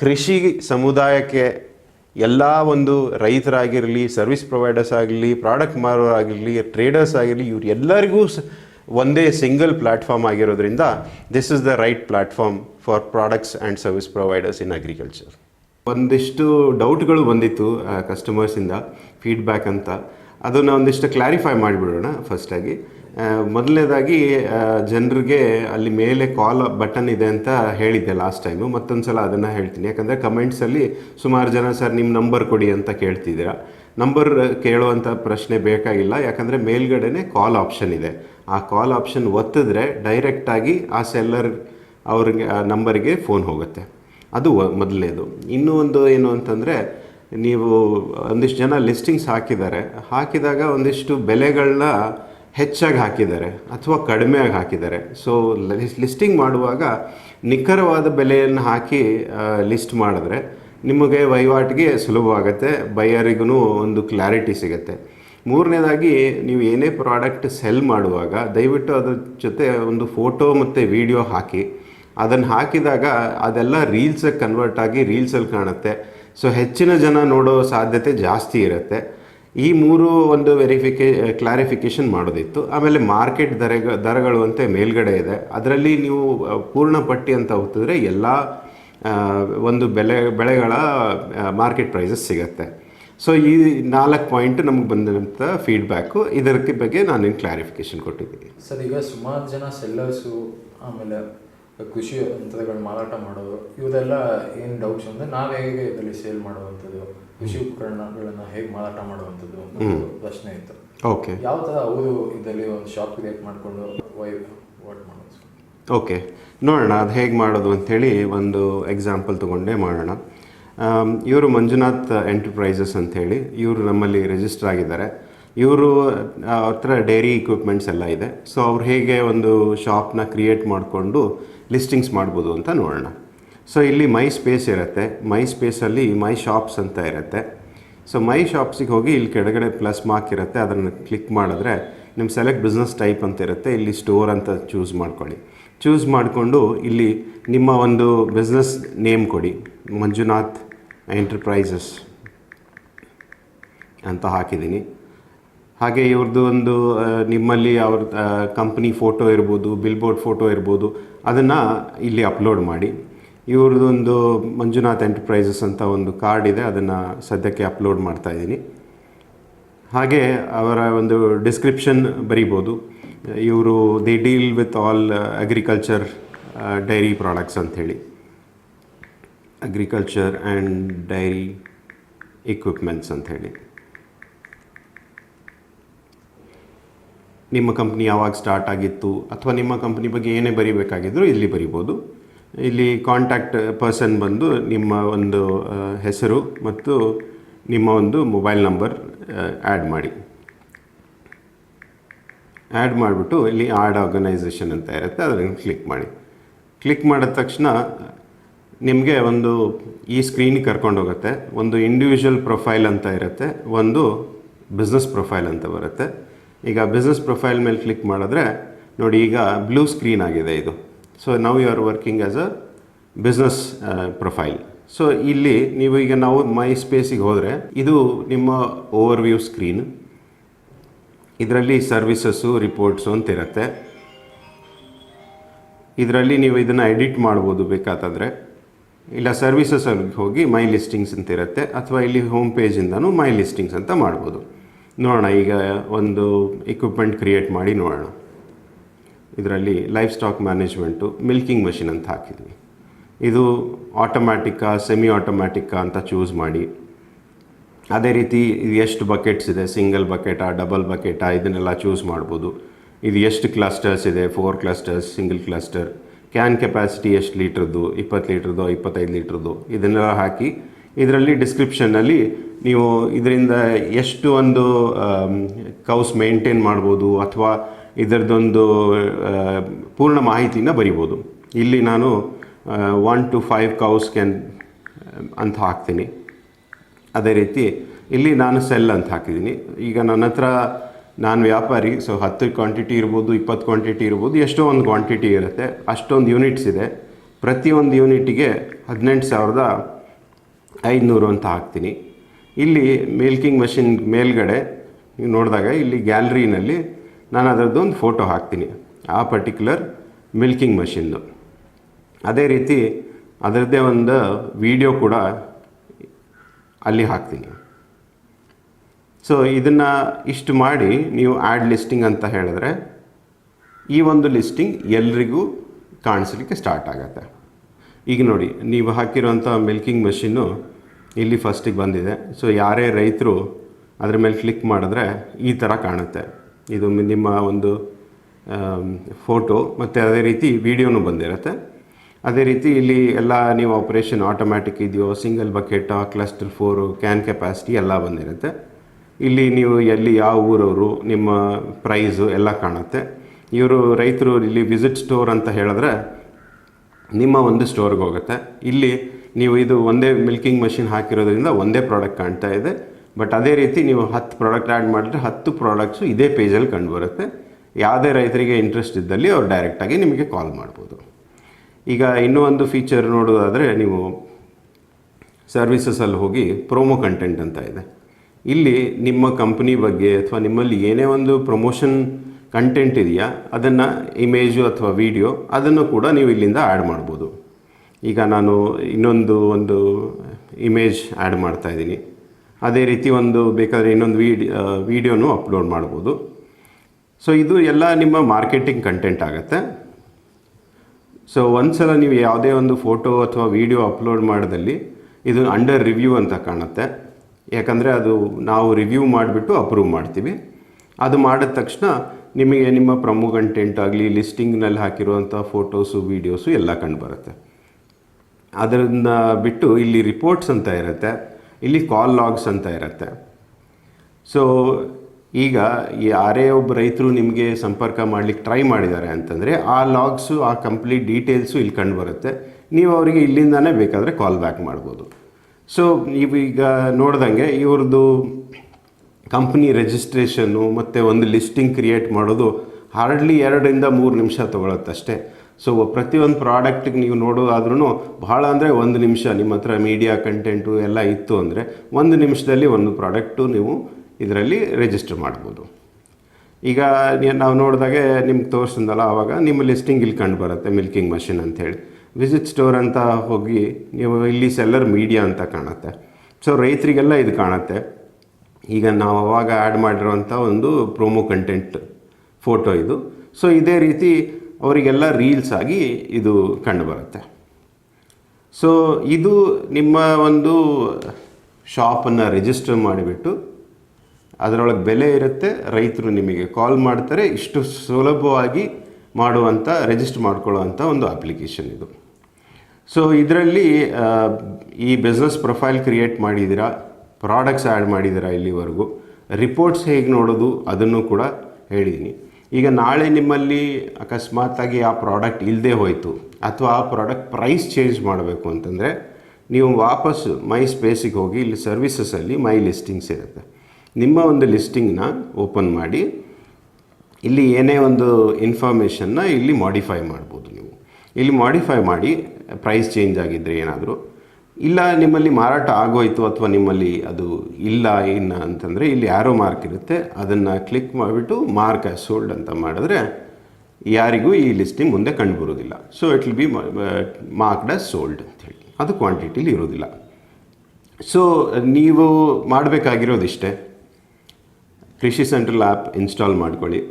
ಕೃಷಿ ಸಮುದಾಯಕ್ಕೆ ಎಲ್ಲ ಒಂದು ರೈತರಾಗಿರಲಿ ಸರ್ವಿಸ್ ಪ್ರೊವೈಡರ್ಸ್ ಆಗಿರಲಿ ಪ್ರಾಡಕ್ಟ್ ಮಾರೋರಾಗಿರಲಿ ಟ್ರೇಡರ್ಸ್ ಆಗಿರಲಿ, ಇವ್ರು ಎಲ್ಲರಿಗೂ ಒಂದೇ ಸಿಂಗಲ್ ಪ್ಲ್ಯಾಟ್ಫಾರ್ಮ್ ಆಗಿರೋದ್ರಿಂದ this is the right platform for products and service providers in agriculture ಒಂದಿಷ್ಟು ಡೌಟ್ಗಳು ಬಂದಿತ್ತು ಕಸ್ಟಮರ್ಸಿಂದ ಫೀಡ್ಬ್ಯಾಕ್ ಅಂತ. ಅದನ್ನು ಒಂದಿಷ್ಟು ಕ್ಲಾರಿಫೈ ಮಾಡಿಬಿಡೋಣ ಫಸ್ಟಾಗಿ ಮೊದಲನೇದಾಗಿ ಜನರಿಗೆ ಅಲ್ಲಿ ಮೇಲೆ ಕಾಲ್ ಬಟನ್ ಇದೆ ಅಂತ ಹೇಳಿದ್ದೆ ಲಾಸ್ಟ್ ಟೈಮು ಮತ್ತೊಂದು ಸಲ ಅದನ್ನು ಹೇಳ್ತೀನಿ. ಯಾಕಂದರೆ ಕಮೆಂಟ್ಸಲ್ಲಿ ಸುಮಾರು ಜನ ಸರ್ ನಿಮ್ಮ ನಂಬರ್ ಕೊಡಿ ಅಂತ ಕೇಳ್ತಿದ್ದೀರಾ. ನಂಬರ್ ಕೇಳುವಂಥ ಪ್ರಶ್ನೆ ಬೇಕಾಗಿಲ್ಲ ಯಾಕಂದರೆ ಮೇಲ್ಗಡೆನೆ ಕಾಲ್ ಆಪ್ಷನ್ ಇದೆ. ಆ ಕಾಲ್ ಆಪ್ಷನ್ ಒತ್ತಿದ್ರೆ ಡೈರೆಕ್ಟಾಗಿ ಆ ಸೆಲ್ಲರ್ ಅವ್ರಿಗೆ, ಆ ನಂಬರಿಗೆ ಫೋನ್ ಹೋಗುತ್ತೆ. ಅದು ಮೊದಲನೇದು. ಇನ್ನೂ ಒಂದು ಏನು ಅಂತಂದರೆ, ನೀವು ಒಂದಿಷ್ಟು ಜನ ಲಿಸ್ಟಿಂಗ್ಸ್ ಹಾಕಿದ್ದಾರೆ. ಹಾಕಿದಾಗ ಒಂದಿಷ್ಟು ಬೆಲೆಗಳನ್ನ ಹೆಚ್ಚಾಗಿ ಹಾಕಿದ್ದಾರೆ ಅಥವಾ ಕಡಿಮೆಯಾಗಿ ಹಾಕಿದ್ದಾರೆ. ಸೊ ಲಿಸ್ಟಿಂಗ್ ಮಾಡುವಾಗ ನಿಖರವಾದ ಬೆಲೆಯನ್ನು ಹಾಕಿ ಲಿಸ್ಟ್ ಮಾಡಿದ್ರೆ ನಿಮಗೆ ವಹಿವಾಟಿಗೆ ಸುಲಭವಾಗುತ್ತೆ ಬೈಯರಿಗೂ ಒಂದು ಕ್ಲಾರಿಟಿ ಸಿಗುತ್ತೆ. ಮೂರನೇದಾಗಿ, ನೀವು ಏನೇ ಪ್ರಾಡಕ್ಟ್ ಸೆಲ್ ಮಾಡುವಾಗ ದಯವಿಟ್ಟು ಅದ್ರ ಜೊತೆ ಒಂದು ಫೋಟೋ ಮತ್ತು ವಿಡಿಯೋ ಹಾಕಿ. ಅದನ್ನು ಹಾಕಿದಾಗ ಅದೆಲ್ಲ ರೀಲ್ಸಿಗೆ ಕನ್ವರ್ಟ್ ಆಗಿ ರೀಲ್ಸಲ್ಲಿ ಕಾಣುತ್ತೆ. ಸೊ ಹೆಚ್ಚಿನ ಜನ ನೋಡೋ ಸಾಧ್ಯತೆ ಜಾಸ್ತಿ ಇರುತ್ತೆ. ಈ ಮೂರು ಒಂದು ವೆರಿಫಿಕೇ ಕ್ಲಾರಿಫಿಕೇಷನ್ ಮಾಡೋದಿತ್ತು. ಆಮೇಲೆ ಮಾರ್ಕೆಟ್ ದರ ದರಗಳು ಅಂತ ಮೇಲ್ಗಡೆ ಇದೆ. ಅದರಲ್ಲಿ ನೀವು ಪೂರ್ಣ ಪಟ್ಟಿ ಅಂತ ಹೋಗ್ತಿದ್ರೆ ಎಲ್ಲ ಒಂದು ಬೆಲೆ, ಬೆಳೆಗಳ ಮಾರ್ಕೆಟ್ ಪ್ರೈಸಸ್ ಸಿಗುತ್ತೆ. ಸೊ ಈ ನಾಲ್ಕು ಪಾಯಿಂಟ್ ನಮಗೆ ಬಂದಂಥ ಫೀಡ್ಬ್ಯಾಕು ಇದರ ಬಗ್ಗೆ ನಾನು ಕ್ಲಾರಿಫಿಕೇಶನ್ ಕೊಟ್ಟಿದ್ದೀನಿ. ಸರ್, ಈಗ ಸುಮಾರು ಜನ ಸೆಲ್ಲರ್ಸು ಆಮೇಲೆ ಕೃಷಿ ಯಂತ್ರಗಳು ಮಾರಾಟ ಮಾಡೋದು ಇವೆಲ್ಲ ಏನು ಡೌಟ್ಸ್ ಅಂದರೆ ನಾವು ಹೇಗೆ ಇದರಲ್ಲಿ ಸೇಲ್ ಮಾಡುವಂಥದ್ದು? ಕೃಷಿ ಉಪಕರಣಗಳನ್ನ ಹೇಗೆ ಮಾರಾಟ ಮಾಡುವಂಥದ್ದು ಪ್ರಶ್ನೆ ಇತ್ತು. ಓಕೆ. ಯಾವ ಥರ ಅವರು ಇದರಲ್ಲಿ ಒಂದು ಶಾಪ್ ಕ್ರಿಯೇಟ್ ಮಾಡಿಕೊಂಡು ವೈ ವಾಟ್ ಮಾಡೋದು? ಓಕೆ. ನೋಡೋಣ ಅದು ಹೇಗೆ ಮಾಡೋದು ಅಂಥೇಳಿ ಒಂದು ಎಕ್ಸಾಂಪಲ್ ತೊಗೊಂಡೇ ಮಾಡೋಣ. ಇವರು ಮಂಜುನಾಥ್ ಎಂಟರ್ಪ್ರೈಸಸ್ ಅಂಥೇಳಿ ಇವರು ನಮ್ಮಲ್ಲಿ ರಿಜಿಸ್ಟರ್ ಆಗಿದ್ದಾರೆ. ಇವರು ಅವ್ರ ಹತ್ರ ಡೈರಿ ಇಕ್ವಿಪ್ಮೆಂಟ್ಸ್ ಎಲ್ಲ ಇದೆ. ಸೊ ಅವ್ರು ಹೇಗೆ ಒಂದು ಶಾಪ್ನ ಕ್ರಿಯೇಟ್ ಮಾಡಿಕೊಂಡು ಲಿಸ್ಟಿಂಗ್ಸ್ ಮಾಡ್ಬೋದು ಅಂತ ನೋಡೋಣ. ಸೊ ಇಲ್ಲಿ ಮೈ ಸ್ಪೇಸ್ ಇರುತ್ತೆ. ಮೈ ಸ್ಪೇಸಲ್ಲಿ ಮೈ ಶಾಪ್ಸ್ ಅಂತ ಇರುತ್ತೆ. ಸೊ ಮೈ ಶಾಪ್ಸಿಗೆ ಹೋಗಿ ಇಲ್ಲಿ ಕೆಳಗಡೆ ಪ್ಲಸ್ ಮಾರ್ಕ್ ಇರುತ್ತೆ. ಅದನ್ನು ಕ್ಲಿಕ್ ಮಾಡಿದ್ರೆ ನಿಮ್ಮ ಸೆಲೆಕ್ಟ್ ಬಿಸ್ನೆಸ್ ಟೈಪ್ ಅಂತ ಇರುತ್ತೆ. ಇಲ್ಲಿ ಸ್ಟೋರ್ ಅಂತ ಚೂಸ್ ಮಾಡ್ಕೊಳ್ಳಿ. ಚೂಸ್ ಮಾಡಿಕೊಂಡು ಇಲ್ಲಿ ನಿಮ್ಮ ಒಂದು ಬಿಸ್ನೆಸ್ ನೇಮ್ ಕೊಡಿ. ಮಂಜುನಾಥ್ ಎಂಟರ್ಪ್ರೈಸಸ್ ಅಂತ ಹಾಕಿದ್ದೀನಿ. ಹಾಗೆ ಇವ್ರದ್ದು ಒಂದು ನಿಮ್ಮಲ್ಲಿ ಅವ್ರ ಕಂಪ್ನಿ ಫೋಟೋ ಇರ್ಬೋದು ಬಿಲ್ಬೋರ್ಡ್ ಫೋಟೋ ಇರ್ಬೋದು, ಅದನ್ನು ಇಲ್ಲಿ ಅಪ್ಲೋಡ್ ಮಾಡಿ. ಇವ್ರದ್ದೊಂದು ಮಂಜುನಾಥ್ ಎಂಟರ್ಪ್ರೈಸಸ್ ಅಂತ ಒಂದು ಕಾರ್ಡ್ ಇದೆ, ಅದನ್ನು ಸದ್ಯಕ್ಕೆ ಅಪ್ಲೋಡ್ ಮಾಡ್ತಾ ಇದ್ದೀನಿ. ಹಾಗೆ ಅವರ ಒಂದು ಡಿಸ್ಕ್ರಿಪ್ಷನ್ ಬರಿಬೋದು. ಇವರು the deal with all agriculture dairy products ಅಂಥೇಳಿ. ಅಗ್ರಿಕಲ್ಚರ್ ಆ್ಯಂಡ್ ಡೈರಿ ಇಕ್ವಿಪ್ಮೆಂಟ್ಸ್ ಅಂಥೇಳಿ. ನಿಮ್ಮ ಕಂಪ್ನಿ ಯಾವಾಗ ಸ್ಟಾರ್ಟ್ ಆಗಿತ್ತು, ಅಥವಾ ನಿಮ್ಮ ಕಂಪ್ನಿ ಬಗ್ಗೆ ಏನೇ ಬರಿಬೇಕಾಗಿದ್ದರೂ ಇಲ್ಲಿ ಬರಿಬೋದು. ಇಲ್ಲಿ ಕಾಂಟ್ಯಾಕ್ಟ್ ಪರ್ಸನ್ ಬಂದು ನಿಮ್ಮ ಒಂದು ಹೆಸರು ಮತ್ತು ನಿಮ್ಮ ಒಂದು ಮೊಬೈಲ್ ನಂಬರ್ ಆ್ಯಡ್ ಮಾಡಿ. ಆ್ಯಡ್ ಮಾಡಿಬಿಟ್ಟು ಇಲ್ಲಿ ಆ್ಯಡ್ ಆರ್ಗನೈಸೇಷನ್ ಅಂತ ಇರುತ್ತೆ ಅದನ್ನು ಕ್ಲಿಕ್ ಮಾಡಿ. ಕ್ಲಿಕ್ ಮಾಡಿದ ತಕ್ಷಣ ನಿಮಗೆ ಒಂದು ಈ ಸ್ಕ್ರೀನಿಗೆ ಕರ್ಕೊಂಡು ಹೋಗುತ್ತೆ. ಒಂದು ಇಂಡಿವಿಜುವಲ್ ಪ್ರೊಫೈಲ್ ಅಂತ ಇರುತ್ತೆ, ಒಂದು ಬಿಸ್ನೆಸ್ ಪ್ರೊಫೈಲ್ ಅಂತ ಬರುತ್ತೆ. ಈಗ ಬಿಸ್ನೆಸ್ ಪ್ರೊಫೈಲ್ ಮೇಲೆ ಕ್ಲಿಕ್ ಮಾಡಿದ್ರೆ ನೋಡಿ, ಈಗ ಬ್ಲೂ ಸ್ಕ್ರೀನ್ ಆಗಿದೆ ಇದು. ಸೊ ನಾವು you are working as a business profile so ಇಲ್ಲಿ ನೀವು ಈಗ ನಾವು ಮೈ ಸ್ಪೇಸಿಗೆ ಹೋದರೆ, ಇದು ನಿಮ್ಮ ಓವರ್ ವ್ಯೂ ಸ್ಕ್ರೀನ್ ಇದರಲ್ಲಿ ಸರ್ವಿಸಸ್ಸು ರಿಪೋರ್ಟ್ಸು ಅಂತ ಇರುತ್ತೆ. ಇದರಲ್ಲಿ ನೀವು ಇದನ್ನು ಎಡಿಟ್ ಮಾಡ್ಬೋದು ಬೇಕಾದ್ರೆ ಇಲ್ಲ ಸರ್ವಿಸಸಲ್ಲಿ ಹೋಗಿ ಮೈ ಲಿಸ್ಟಿಂಗ್ಸ್ ಅಂತ ಇರುತ್ತೆ, ಅಥವಾ ಇಲ್ಲಿ ಹೋಮ್ ಪೇಜಿಂದನೂ ಮೈ ಲಿಸ್ಟಿಂಗ್ಸ್ ಅಂತ ಮಾಡ್ಬೋದು. ನೋಡೋಣ, ಈಗ ಒಂದು ಇಕ್ವಿಪ್ಮೆಂಟ್ ಕ್ರಿಯೇಟ್ ಮಾಡಿ ನೋಡೋಣ. ಇದರಲ್ಲಿ livestock management milking machine ಅಂತ ಹಾಕಿದ್ವಿ. ಇದು ಆಟೋಮ್ಯಾಟಿಕಾ ಸೆಮಿ ಆಟೋಮ್ಯಾಟಿಕಾ ಅಂತ ಚೂಸ್ ಮಾಡಿ. ಅದೇ ರೀತಿ ಇದು ಎಷ್ಟು ಬಕೆಟ್ಸ್ ಇದೆ? ಸಿಂಗಲ್ ಬಕೆಟಾ ಡಬಲ್ ಬಕೆಟಾ ಇದನ್ನೆಲ್ಲ ಚೂಸ್ ಮಾಡ್ಬೋದು. ಇದು ಎಷ್ಟು ಕ್ಲಸ್ಟರ್ಸ್ ಇದೆ? Four clusters single cluster can capacity ಎಷ್ಟು ಲೀಟ್ರದ್ದು? ಇಪ್ಪತ್ತು ಲೀಟ್ರದ್ದು, ಇಪ್ಪತ್ತೈದು ಲೀಟ್ರದ್ದು? ಇದನ್ನೆಲ್ಲ ಹಾಕಿ ಇದರಲ್ಲಿ ಡಿಸ್ಕ್ರಿಪ್ಷನ್ನಲ್ಲಿ ನೀವು ಇದರಿಂದ ಎಷ್ಟು ಒಂದು ಕೌಸ್ ಮೇಂಟೈನ್ ಮಾಡ್ಬೋದು ಅಥವಾ ಇದರದೊಂದು ಪೂರ್ಣ ಮಾಹಿತಿನ ಬರಿಬೋದು. ಇಲ್ಲಿ ನಾನು one two five cows can ಅಂತ ಹಾಕ್ತೀನಿ. ಅದೇ ರೀತಿ, ಇಲ್ಲಿ ನಾನು ಸೆಲ್ ಅಂತ ಹಾಕಿದ್ದೀನಿ. ಈಗ ನನ್ನ ಹತ್ರ ನಾನು ವ್ಯಾಪಾರಿ ಸೊ ಹತ್ತು ಕ್ವಾಂಟಿಟಿ ಇರ್ಬೋದು, ಇಪ್ಪತ್ತು ಕ್ವಾಂಟಿಟಿ ಇರ್ಬೋದು, ಎಷ್ಟೋ ಒಂದು ಕ್ವಾಂಟಿಟಿ ಇರುತ್ತೆ. ಅಷ್ಟೊಂದು ಯೂನಿಟ್ಸ್ ಇದೆ. ಪ್ರತಿಯೊಂದು ಯೂನಿಟಿಗೆ ಹದಿನೆಂಟು ಸಾವಿರದ ಐದುನೂರು ಅಂತ ಹಾಕ್ತೀನಿ. ಇಲ್ಲಿ ಮಿಲ್ಕಿಂಗ್ ಮೆಷಿನ್ ಮೇಲ್ಗಡೆ, ನೀವು ನೋಡಿದಾಗ ಇಲ್ಲಿ ಗ್ಯಾಲರಿನಲ್ಲಿ ನಾನು ಅದರದ್ದೊಂದು ಫೋಟೋ ಹಾಕ್ತೀನಿ. ಆ ಪರ್ಟಿಕ್ಯುಲರ್ ಮಿಲ್ಕಿಂಗ್ ಮಷಿನ್ದು ಅದೇ ರೀತಿ ಅದರದ್ದೇ ಒಂದು ವಿಡಿಯೋ ಕೂಡ ಅಲ್ಲಿ ಹಾಕ್ತೀನಿ. ಸೊ ಇದನ್ನು ಇಷ್ಟು ಮಾಡಿ ನೀವು ಆ್ಯಡ್ ಲಿಸ್ಟಿಂಗ್ ಅಂತ ಹೇಳಿದ್ರೆ ಈ ಒಂದು ಲಿಸ್ಟಿಂಗ್ ಎಲ್ರಿಗೂ ಕಾಣಿಸ್ಲಿಕ್ಕೆ ಸ್ಟಾರ್ಟ್ ಆಗುತ್ತೆ. ಈಗ ನೋಡಿ, ನೀವು ಹಾಕಿರುವಂಥ ಮಿಲ್ಕಿಂಗ್ ಮಷಿನ್ನು ಇಲ್ಲಿ ಫಸ್ಟಿಗೆ ಬಂದಿದೆ. ಸೊ ಯಾರೇ ರೈತರು ಅದ್ರ ಮೇಲೆ ಕ್ಲಿಕ್ ಮಾಡಿದ್ರೆ ಈ ಥರ ಕಾಣುತ್ತೆ. ಇದು ನಿಮ್ಮ ಒಂದು ಫೋಟೋ ಮತ್ತು ಅದೇ ರೀತಿ ವಿಡಿಯೋನು ಬಂದಿರುತ್ತೆ. ಅದೇ ರೀತಿ ಇಲ್ಲಿ ಎಲ್ಲ ನೀವು ಆಪ್ರೇಷನ್ ಆಟೋಮ್ಯಾಟಿಕ್ ಇದೆಯೋ ಸಿಂಗಲ್ ಬಕೆಟಾ ಕ್ಲಸ್ಟರ್ ಫೋರು ಕ್ಯಾನ್ ಕೆಪಾಸಿಟಿ ಎಲ್ಲ ಬಂದಿರುತ್ತೆ. ಇಲ್ಲಿ ನೀವು ಎಲ್ಲಿ ಯಾವ ಊರವರು, ನಿಮ್ಮ ಪ್ರೈಸು ಎಲ್ಲ ಕಾಣುತ್ತೆ. ಇವರು ರೈತರು ಇಲ್ಲಿ ವಿಸಿಟ್ ಸ್ಟೋರ್ ಅಂತ ಹೇಳಿದ್ರೆ ನಿಮ್ಮ ಒಂದು ಸ್ಟೋರ್ಗೆ ಹೋಗುತ್ತೆ. ಇಲ್ಲಿ ನೀವು ಇದು ಒಂದೇ ಮಿಲ್ಕಿಂಗ್ ಮಷಿನ್ ಹಾಕಿರೋದ್ರಿಂದ ಒಂದೇ ಪ್ರಾಡಕ್ಟ್ ಕಾಣ್ತಾ ಇದೆ. ಬಟ್ ಅದೇ ರೀತಿ ನೀವು ಹತ್ತು ಪ್ರಾಡಕ್ಟ್ ಆ್ಯಡ್ ಮಾಡಿದ್ರೆ ಹತ್ತು ಪ್ರಾಡಕ್ಟ್ಸು ಇದೇ ಪೇಜಲ್ಲಿ ಕಂಡುಬರುತ್ತೆ ಯಾವುದೇ ರೈತರಿಗೆ ಇಂಟ್ರೆಸ್ಟ್ ಇದ್ದಲ್ಲಿ ಅವ್ರು ಡೈರೆಕ್ಟಾಗಿ ನಿಮಗೆ ಕಾಲ್ ಮಾಡ್ಬೋದು. ಈಗ ಇನ್ನೂ ಒಂದು ಫೀಚರ್ ನೋಡೋದಾದರೆ ನೀವು ಸರ್ವಿಸಸಲ್ಲಿ ಹೋಗಿ ಪ್ರೋಮೋ ಕಂಟೆಂಟ್ ಅಂತ ಇದೆ. ಇಲ್ಲಿ ನಿಮ್ಮ ಕಂಪ್ನಿ ಬಗ್ಗೆ ಅಥವಾ ನಿಮ್ಮಲ್ಲಿ ಏನೇ ಒಂದು ಪ್ರಮೋಷನ್ ಕಂಟೆಂಟ್ ಇದೆಯಾ, ಅದನ್ನು ಇಮೇಜು ಅಥವಾ ವಿಡಿಯೋ ಅದನ್ನು ಕೂಡ ನೀವು ಇಲ್ಲಿಂದ ಆ್ಯಡ್ ಮಾಡ್ಬೋದು. ಈಗ ನಾನು ಇನ್ನೊಂದು ಒಂದು ಇಮೇಜ್ ಆ್ಯಡ್ ಮಾಡ್ತಾ ಇದ್ದೀನಿ. ಅದೇ ರೀತಿ ಒಂದು ಬೇಕಾದರೆ ಇನ್ನೊಂದು ವೀಡಿ ವೀಡಿಯೋನೂ ಅಪ್ಲೋಡ್ ಮಾಡ್ಬೋದು. ಸೊ ಇದು ಎಲ್ಲ ನಿಮ್ಮ ಮಾರ್ಕೆಟಿಂಗ್ ಕಂಟೆಂಟ್ ಆಗುತ್ತೆ. ಸೊ ಒಂದ್ಸಲ ನೀವು ಯಾವುದೇ ಒಂದು ಫೋಟೋ ಅಥವಾ ವೀಡಿಯೋ ಅಪ್ಲೋಡ್ ಮಾಡಿದಲ್ಲಿ ಇದು ಅಂಡರ್ ರಿವ್ಯೂ ಅಂತ ಕಾಣುತ್ತೆ. ಯಾಕಂದರೆ ಅದು ನಾವು ರಿವ್ಯೂ ಮಾಡಿಬಿಟ್ಟು ಅಪ್ರೂವ್ ಮಾಡ್ತೀವಿ. ಅದು ಮಾಡಿದ ತಕ್ಷಣ ನಿಮಗೆ ನಿಮ್ಮ ಪ್ರಮೋ ಕಂಟೆಂಟ್ ಆಗಲಿ ಲಿಸ್ಟಿಂಗ್ನಲ್ಲಿ ಹಾಕಿರುವಂಥ ಫೋಟೋಸು ವೀಡಿಯೋಸು ಎಲ್ಲ ಕಂಡುಬರುತ್ತೆ ಅದರಿಂದ ಬಿಟ್ಟು ಇಲ್ಲಿ ರಿಪೋರ್ಟ್ಸ್ ಅಂತ ಇರುತ್ತೆ. ಇಲ್ಲಿ ಕಾಲ್ ಲಾಗ್ಸ್ ಅಂತ ಇರುತ್ತೆ. ಸೊ ಈಗ ಯಾರೇ ಒಬ್ಬ ರೈತರು ನಿಮಗೆ ಸಂಪರ್ಕ ಮಾಡಲಿಕ್ಕೆ ಟ್ರೈ ಮಾಡಿದ್ದಾರೆ ಅಂತಂದರೆ ಆ ಲಾಗ್ಸು ಆ ಕಂಪ್ಲೀಟ್ ಡೀಟೇಲ್ಸು ಇಲ್ಲಿ ಕಂಡು ಬರುತ್ತೆ. ನೀವು ಅವರಿಗೆ ಇಲ್ಲಿಂದಾನೇ ಬೇಕಾದರೆ ಕಾಲ್ ಬ್ಯಾಕ್ ಮಾಡ್ಬೋದು. ಸೊ ಈಗ ನೋಡ್ದಂಗೆ ಇವ್ರದ್ದು ಕಂಪ್ನಿ ರಿಜಿಸ್ಟ್ರೇಷನ್ನು ಮತ್ತು ಒಂದು ಲಿಸ್ಟಿಂಗ್ ಕ್ರಿಯೇಟ್ ಮಾಡೋದು ಹಾರ್ಡ್ಲಿ ಎರಡರಿಂದ ಮೂರು ನಿಮಿಷ ತೊಗೊಳತ್ತಷ್ಟೇ. ಸೊ ಪ್ರತಿಯೊಂದು ಪ್ರಾಡಕ್ಟಿಗೆ ನೀವು ನೋಡೋದಾದ್ರೂ ಬಹಳ ಅಂದರೆ ಒಂದು ನಿಮಿಷ ನಿಮ್ಮ ಹತ್ರ ಮೀಡಿಯಾ ಕಂಟೆಂಟು ಎಲ್ಲ ಇತ್ತು ಅಂದರೆ ಒಂದು ನಿಮಿಷದಲ್ಲಿ ಒಂದು ಪ್ರಾಡಕ್ಟು ನೀವು ಇದರಲ್ಲಿ ರಿಜಿಸ್ಟರ್ ಮಾಡ್ಬೋದು. ಈಗ ನಾವು ನೋಡಿದಾಗೆ ನಿಮ್ಗೆ ತೋರಿಸಿದ್ನಲ್ಲ ಆವಾಗ ನಿಮ್ಮ ಲಿಸ್ಟಿಂಗ್ ಇಲ್ಲಿ ಕಂಡು ಬರುತ್ತೆ ಮಿಲ್ಕಿಂಗ್ ಮಷಿನ್ ಅಂತೇಳಿ ವಿಸಿಟ್ ಸ್ಟೋರ್ ಅಂತ ಹೋಗಿ ನೀವು ಇಲ್ಲಿ ಸೆಲ್ಲರ್ ಮೀಡಿಯಾ ಅಂತ ಕಾಣುತ್ತೆ. ಸೊ ರೈತರಿಗೆಲ್ಲ ಇದು ಕಾಣುತ್ತೆ. ಈಗ ನಾವು ಅವಾಗ ಆ್ಯಡ್ ಮಾಡಿರೋಂಥ ಒಂದು ಪ್ರೋಮೋ ಕಂಟೆಂಟ್ ಫೋಟೋ ಇದು. ಸೊ ಇದೇ ರೀತಿ ಅವರಿಗೆಲ್ಲ ರೀಲ್ಸ್ ಆಗಿ ಇದು ಕಂಡು ಬರುತ್ತೆ ಸೊ ಇದು ನಿಮ್ಮ ಒಂದು ಶಾಪನ್ನು ರಿಜಿಸ್ಟರ್ ಮಾಡಿಬಿಟ್ಟು ಅದರೊಳಗೆ ಬೆಲೆ ಇರುತ್ತೆ, ರೈತರು ನಿಮಗೆ ಕಾಲ್ ಮಾಡ್ತಾರೆ, ಇಷ್ಟು ಸುಲಭವಾಗಿ ಮಾಡುವಂಥ ರಿಜಿಸ್ಟರ್ ಮಾಡ್ಕೊಳ್ಳೋವಂಥ ಒಂದು ಅಪ್ಲಿಕೇಶನ್ ಇದು. ಸೊ ಇದರಲ್ಲಿ ಈ ಬಿಸ್ನೆಸ್ ಪ್ರೊಫೈಲ್ ಕ್ರಿಯೇಟ್ ಮಾಡಿದ್ದೀರಾ ಪ್ರಾಡಕ್ಟ್ಸ್ ಆ್ಯಡ್ ಮಾಡಿದ್ದೀರಾ ಇಲ್ಲಿವರೆಗೂ ರಿಪೋರ್ಟ್ಸ್ ಹೇಗೆ ನೋಡೋದು, ಅದನ್ನು ಕೂಡ ಹೇಳಿದ್ದೀನಿ ಈಗ ನಾಳೆ ನಿಮ್ಮಲ್ಲಿ ಅಕಸ್ಮಾತಾಗಿ ಆ ಪ್ರಾಡಕ್ಟ್ ಇಲ್ಲದೆ ಹೋಯಿತು ಅಥವಾ ಆ ಪ್ರಾಡಕ್ಟ್ ಪ್ರೈಸ್ ಚೇಂಜ್ ಮಾಡಬೇಕು ಅಂತಂದರೆ ನೀವು ವಾಪಸ್ ಮೈ ಸ್ಪೇಸಿಗೆ ಹೋಗಿ ಇಲ್ಲಿ ಸರ್ವಿಸಸಲ್ಲಿ ಮೈ ಲಿಸ್ಟಿಂಗ್ಸ್ ಇರುತ್ತೆ. ನಿಮ್ಮ ಒಂದು ಲಿಸ್ಟಿಂಗ್ನ ಓಪನ್ ಮಾಡಿ ಇಲ್ಲಿ ಏನೇ ಒಂದು ಇನ್ಫಾರ್ಮೇಷನ್ನ ಇಲ್ಲಿ ಮಾಡಿಫೈ ಮಾಡ್ಬೋದು ನೀವು. ಇಲ್ಲಿ ಮಾಡಿಫೈ ಮಾಡಿ ಪ್ರೈಸ್ ಚೇಂಜ್ ಆಗಿದ್ದರೆ ಏನಾದರೂ ಇಲ್ಲ, ನಿಮ್ಮಲ್ಲಿ ಮಾರಾಟ ಆಗೋಯ್ತು ಅಥವಾ ನಿಮ್ಮಲ್ಲಿ ಅದು ಇಲ್ಲ, ಇನ್ನು ಅಂತಂದರೆ ಇಲ್ಲಿ ಯಾರೋ ಮಾರ್ಕ್ ಇರುತ್ತೆ. ಅದನ್ನು ಕ್ಲಿಕ್ ಮಾಡಿಬಿಟ್ಟು ಮಾರ್ಕ್ ಆ್ಯಸ್ ಸೋಲ್ಡ್ ಅಂತ ಮಾಡಿದ್ರೆ ಯಾರಿಗೂ ಈ ಲಿಸ್ಟಿಂಗ್ ಮುಂದೆ ಕಂಡುಬರೋದಿಲ್ಲ so it will be marked as sold ಅಂತೇಳಿ ಅದು ಕ್ವಾಂಟಿಟಿಲಿ ಇರೋದಿಲ್ಲ ಸೊ ನೀವು ಮಾಡಬೇಕಾಗಿರೋದಿಷ್ಟೇ. ಕೃಷಿ ಸೆಂಟ್ರಲ್ ಆ್ಯಪ್ ಇನ್ಸ್ಟಾಲ್ ಮಾಡ್ಕೊಳ್ಳಿ.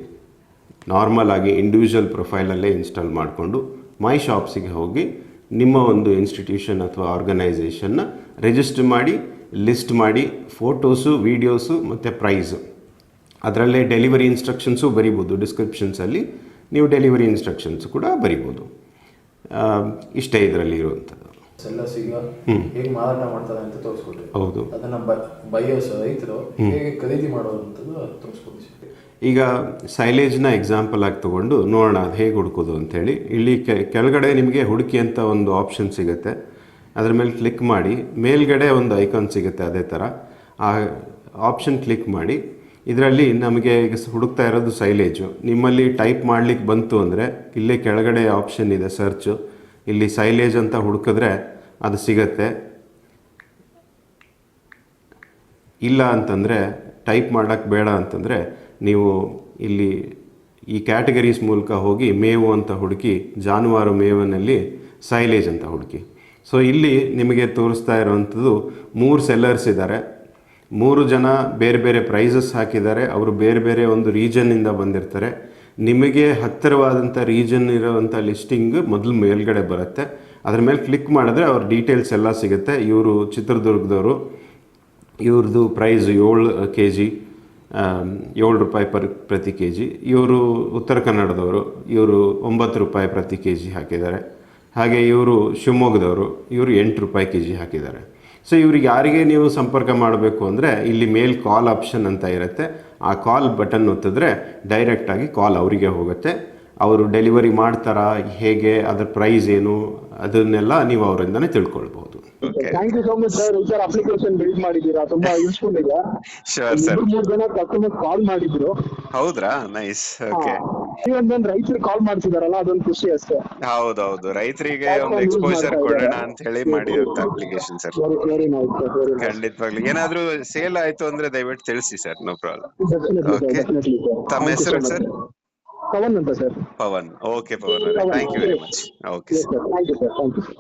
ನಾರ್ಮಲ್ ಆಗಿ ಇಂಡಿವಿಜುವಲ್ ಪ್ರೊಫೈಲಲ್ಲೇ ಇನ್ಸ್ಟಾಲ್ ಮಾಡಿಕೊಂಡು ಮೈ ಶಾಪ್ಸಿಗೆ ಹೋಗಿ ನಿಮ್ಮ ಒಂದು ಇನ್ಸ್ಟಿಟ್ಯೂಷನ್ ಅಥವಾ ಆರ್ಗನೈಸೇಷನ್ನ ರಿಜಿಸ್ಟರ್ ಮಾಡಿ ಲಿಸ್ಟ್ ಮಾಡಿ ಫೋಟೋಸು ವೀಡಿಯೋಸು ಮತ್ತು ಪ್ರೈಸು ಅದರಲ್ಲೇ ಡೆಲಿವರಿ ಇನ್ಸ್ಟ್ರಕ್ಷನ್ಸು ಬರಿಬೋದು. ಡಿಸ್ಕ್ರಿಪ್ಷನ್ಸಲ್ಲಿ ನೀವು ಡೆಲಿವರಿ ಇನ್ಸ್ಟ್ರಕ್ಷನ್ಸ್ ಕೂಡ ಬರಿಬೋದು. ಇಷ್ಟೇ ಇದರಲ್ಲಿ ಇರುವಂಥದ್ದು. ಹೇಗೆ ಮಾರಾಟ ಮಾಡ್ತಾರೆ ಅಂತ ತೋರಿಸ್ಕೊಟ್ರಿ ಹೌದು. ಅದನ್ನ ಬೈಯೋಸ್ ರೈತರು ಹೇಗೆ ಖರೀದಿ ಮಾಡೋದು ಅಂತದ್ದು ತೋರಿಸ್ಕೊಡಿ ಈಗ ಸೈಲೇಜ್ನ ಎಕ್ಸಾಂಪಲ್ ಆಗಿ ತೊಗೊಂಡು ನೋಡೋಣ ಅದು ಹೇಗೆ ಹುಡುಕೋದು ಅಂಥೇಳಿ. ಇಲ್ಲಿ ಕೆಳಗಡೆ ನಿಮಗೆ ಹುಡುಕಿ ಅಂತ ಒಂದು ಆಪ್ಷನ್ ಸಿಗುತ್ತೆ. ಅದ್ರ ಮೇಲೆ ಕ್ಲಿಕ್ ಮಾಡಿ, ಮೇಲ್ಗಡೆ ಒಂದು ಐಕಾನ್ ಸಿಗುತ್ತೆ ಅದೇ ಥರ. ಆ ಆಪ್ಷನ್ ಕ್ಲಿಕ್ ಮಾಡಿ, ಇದರಲ್ಲಿ ನಮಗೆ ಈಗ ಹುಡುಕ್ತಾ ಇರೋದು ಸೈಲೇಜು. ನಿಮ್ಮಲ್ಲಿ ಟೈಪ್ ಮಾಡ್ಲಿಕ್ಕೆ ಬಂತು ಅಂದರೆ ಇಲ್ಲೇ ಕೆಳಗಡೆ ಆಪ್ಷನ್ ಇದೆ ಸರ್ಚು ಇಲ್ಲಿ ಸೈಲೇಜ್ ಅಂತ ಹುಡುಕಿದ್ರೆ ಅದು ಸಿಗತ್ತೆ. ಇಲ್ಲ ಅಂತಂದರೆ ಟೈಪ್ ಮಾಡೋಕ್ಕೆ ಬೇಡ ಅಂತಂದರೆ ನೀವು ಇಲ್ಲಿ ಈ ಕ್ಯಾಟಗರೀಸ್ ಮೂಲಕ ಹೋಗಿ ಮೇವು ಅಂತ ಹುಡುಕಿ, ಜಾನುವಾರು ಮೇವಿನಲ್ಲಿ ಸೈಲೇಜ್ ಅಂತ ಹುಡುಕಿ. ಸೊ ಇಲ್ಲಿ ನಿಮಗೆ ತೋರಿಸ್ತಾ ಇರುವಂಥದ್ದು ಮೂರು ಸೆಲ್ಲರ್ಸ್ ಇದ್ದಾರೆ. ಮೂರು ಜನ ಬೇರೆ ಬೇರೆ ಪ್ರೈಸಸ್ ಹಾಕಿದ್ದಾರೆ. ಅವರು ಬೇರೆ ಬೇರೆ ಒಂದು ರೀಜನ್ನಿಂದ ಬಂದಿರ್ತಾರೆ. ನಿಮಗೆ ಹತ್ತಿರವಾದಂಥ ರೀಜನ್ ಇರೋವಂಥ ಲಿಸ್ಟಿಂಗ್ ಮೊದಲು ಮೇಲ್ಗಡೆ ಬರುತ್ತೆ. ಅದ್ರ ಮೇಲೆ ಕ್ಲಿಕ್ ಮಾಡಿದ್ರೆ ಅವ್ರ ಡೀಟೇಲ್ಸ್ ಎಲ್ಲ ಸಿಗುತ್ತೆ. ಇವರು ಚಿತ್ರದುರ್ಗದವರು, ಇವ್ರದ್ದು ಪ್ರೈಸ್ ಏಳು ಕೆ ಜಿ ಏಳು ರೂಪಾಯಿ ಪರ್, ಪ್ರತಿ ಕೆ ಜಿ ಇವರು ಉತ್ತರ ಕನ್ನಡದವರು, ಇವರು ಒಂಬತ್ತು ರೂಪಾಯಿ ಪ್ರತಿ ಕೆ ಜಿ ಹಾಕಿದ್ದಾರೆ. ಹಾಗೆ ಇವರು ಶಿವಮೊಗ್ಗದವರು, ಇವರು ಎಂಟು ರೂಪಾಯಿ ಕೆ ಜಿ ಹಾಕಿದ್ದಾರೆ. ಸೊ ಇವ್ರಿಗೆ ಯಾರಿಗೆ ನೀವು ಸಂಪರ್ಕ ಮಾಡಬೇಕು ಅಂದರೆ, ಇಲ್ಲಿ ಮೇಲ್ ಕಾಲ್ ಆಪ್ಷನ್ ಅಂತ ಇರುತ್ತೆ. ಆ ಕಾಲ್ ಬಟನ್ ಒತ್ತಿದ್ರೆ ಡೈರೆಕ್ಟಾಗಿ ಕಾಲ್ ಅವರಿಗೆ ಹೋಗುತ್ತೆ. ಅವರು ಡೆಲಿವರಿ ಮಾಡ್ತಾರಾ? ಹೇಗೆ? ಅದರ ಪ್ರೈಸ್ ಏನು? ಅದನ್ನೆಲ್ಲ ನೀವು ಅವರಿಂದನೇ ತಿಳ್ಕೊಳ್ಬಹುದು okay thank you so much sir ಈ ಸರ್ ಅಪ್ಲಿಕೇಶನ್ ಬಿಲ್ಡ್ ಮಾಡಿದ್ದೀರಾ? ತುಂಬಾ ಯೂಸ್ಫುಲ್ ಇದೆ. ಶೋರ್ ಸರ್ ಮೂರು ಜನ ಕಸ್ಟಮರ್ ಕಾಲ್ ಮಾಡಿದ್ರು. ಹೌದ್ರಾ? ನೈಸ್ ಓಕೆ ನೀವೊಂದೊಂದು ರೈತರು ಕಾಲ್ ಮಾಡ್ತಿದಾರಲ್ಲ ಅದೊಂದು ಖುಷಿ ಅಷ್ಟೇ. ಹೌದೌದು. ರೈತರಿಗೆ ಒಂದು ಎಕ್ಸ್ಪೋಜರ್ ಕೊಡೋಣ ಅಂತ ಹೇಳಿ ಮಾಡಿದಂತ ಅಪ್ಲಿಕೇಶನ್ ಸರ್ ವೆರಿ ಏನಾದ್ರೂ ಸೇಲ್ ಆಯ್ತು ಅಂದ್ರೆ ದಯವಿಟ್ಟು ತಿಳಿಸಿ ಸರ್ ನೋ ಪ್ರಾಬ್ಲಮ್ ಓಕೆ ತಮ್ಮ ಹೆಸರು ಸರ್ ಪವನ್ ಅಂತ ಸರ್ ಪವನ್ ಓಕೆ ಪವನ್ ಅವರೇ thank you very much okay yes sir thank you sir thank you sir